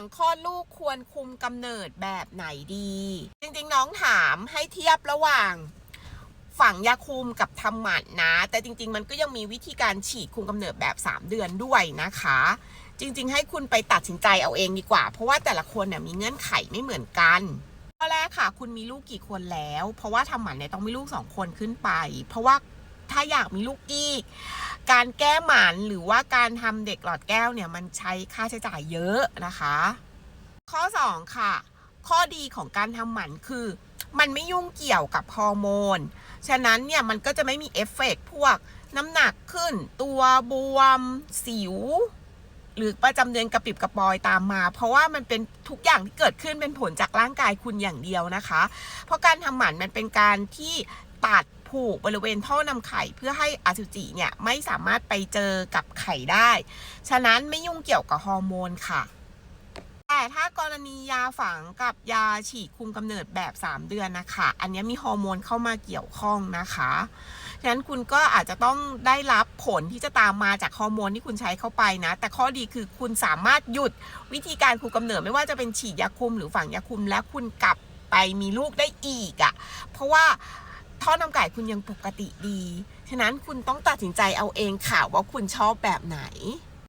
งคลอดลูกควรคุมกำเนิดแบบไหนดี จริงๆน้องถามให้เทียบระหว่างฝังยาคุมกับทำหมันนะ แต่จริง ๆ มันก็ยังมีวิธีการฉีดคุมกำเนิดแบบ 3 เดือนด้วยนะคะ จริง ๆ ให้คุณไปตัดสินใจเอาเองดีกว่า เพราะว่าแต่ละคนเนี่ยมีเงื่อนไขไม่เหมือนกันข้อแรกค่ะ คุณมีลูกกี่คนแล้ว เพราะว่าทำหมันเนี่ยต้องมีลูกสองคนขึ้นไป เพราะว่า ถ้าอยากมีลูกอีก การแก้หมันหรือว่าการทำเด็กหลอดแก้วเนี่ยมันใช้ค่าใช้จ่ายเยอะนะคะ ข้อ 2 ค่ะ ข้อดีของการทำหมันคือ มันไม่ยุ่งเกี่ยวกับฮอร์โมน ฉะนั้นเนี่ยมันก็จะไม่มีเอฟเฟกต์พวกน้ำหนักขึ้น ตัวบวม สิว หรือประจำเดือนกระปิบกระปอยตามมา เพราะว่ามันเป็นทุกอย่างที่เกิดขึ้นเป็นผลจากร่างกายคุณอย่างเดียวนะคะ เพราะการทำหมันมันเป็นการที่ตัด ผูกบริเวณท่อนำไข่เพื่อให้อสุจิเนี่ยไม่สามารถไปเจอกับไข่ได้ ฉะนั้นไม่ยุ่งเกี่ยวกับฮอร์โมนค่ะแต่ถ้ากรณียาฝังกับยาฉีดคุมกำเนิดแบบ 3 เดือนนะคะ อันนี้มีฮอร์โมนเข้ามาเกี่ยวข้องนะคะ ฉะนั้นคุณก็อาจจะต้องได้รับผลที่จะตามมาจากฮอร์โมนที่คุณใช้เข้าไปนะ แต่ข้อดีคือคุณสามารถหยุดวิธีการคุมกำเนิดไม่ว่าจะเป็นฉีดยาคุมหรือฝังยาคุมแล้วคุณกลับไปมีลูกได้อีกอะ่ะ เพราะว่า ท่อนำไก่คุณยังปกติดี ฉะนั้นคุณต้องตัดสินใจเอาเองค่ะว่าคุณชอบแบบไหน